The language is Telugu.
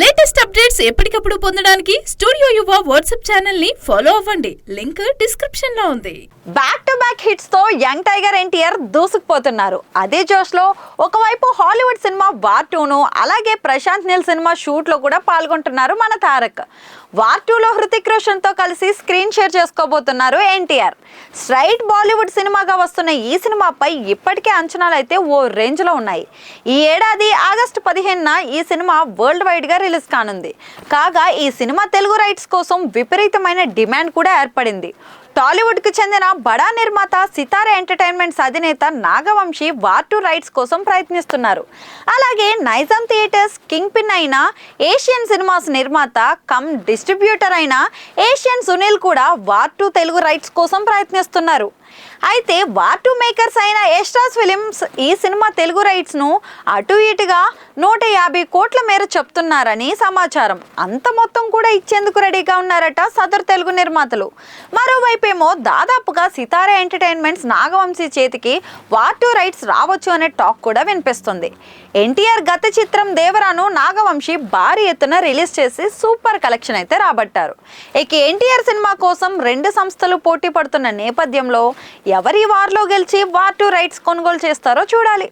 లేటెస్ట్ అప్డేట్స్ ఎప్పటికప్పుడు పొందడానికి స్టూడియో యువ వాట్సాప్ ఛానల్ని ఫాలో అవ్వండి. లింక్ డిస్క్రిప్షన్లో ఉంది. బ్యాక్ టు బ్యాక్ హిట్స్తో యంగ్ టైగర్ ఎన్టీఆర్ దూసుకుపోతున్నారు. అదే జోష్లో ఒకవైపు హాలీవుడ్ సినిమా వార్ టూను అలాగే ప్రశాంత్ నీల్ సినిమా షూట్లో కూడా పాల్గొంటున్నారు మన తారక్. వార్ టూలో హృతిక్ రోషన్తో కలిసి స్క్రీన్ షేర్ చేసుకోబోతున్నారు ఎన్టీఆర్. స్ట్రైట్ బాలీవుడ్ సినిమాగా వస్తున్న ఈ సినిమాపై ఇప్పటికే అంచనాలు అయితే ఓ రేంజ్లో ఉన్నాయి. ఈ ఏడాది ఆగస్టు పదిహేనున ఈ సినిమా వరల్డ్ వైడ్గా రిలీజ్ కానుంది. కాగా ఈ సినిమా తెలుగు రైట్స్ కోసం విపరీతమైన డిమాండ్ కూడా ఏర్పడింది. టాలీవుడ్కు చెందిన బడా నిర్మాత సితార ఎంటర్టైన్మెంట్స్ అధినేత నాగవంశీ వార్ టూ రైట్స్ కోసం ప్రయత్నిస్తున్నారు. అలాగే నైజాం థియేటర్స్ కింగ్ పిన్ అయిన ఏషియన్ సినిమాస్ నిర్మాత కమ్ డిస్ట్రిబ్యూటర్ అయిన ఏషియన్ సునీల్ కూడా వార్ టూ తెలుగు రైట్స్ కోసం ప్రయత్నిస్తున్నారు. అయితే వార్ టూ మేకర్స్ అయిన ఎస్ట్రాస్ ఫిలిమ్స్ ఈ సినిమా తెలుగు రైట్స్ను అటు ఇటుగా నూట యాభై కోట్ల మేర చెప్తున్నారని సమాచారం. అంత మొత్తం కూడా ఇచ్చేందుకు రెడీగా ఉన్నారట సదరు తెలుగు నిర్మాతలు. మరోవైపేమో దాదాపుగా సితారా ఎంటర్టైన్మెంట్స్ నాగవంశీ చేతికి వార్ టూ రైట్స్ రావచ్చు అనే టాక్ కూడా వినిపిస్తుంది. ఎన్టీఆర్ గత చిత్రం దేవరాను నాగవంశీ భారీ ఎత్తున రిలీజ్ చేసి సూపర్ కలెక్షన్ అయితే రాబట్టారు. ఇక ఎన్టీఆర్ సినిమా కోసం రెండు సంస్థలు పోటీ పడుతున్న నేపథ్యంలో ఎవరి వార్లో గెలిచి వార్ టు రైట్స్ కొనుగోలు చేస్తారో చూడాలి.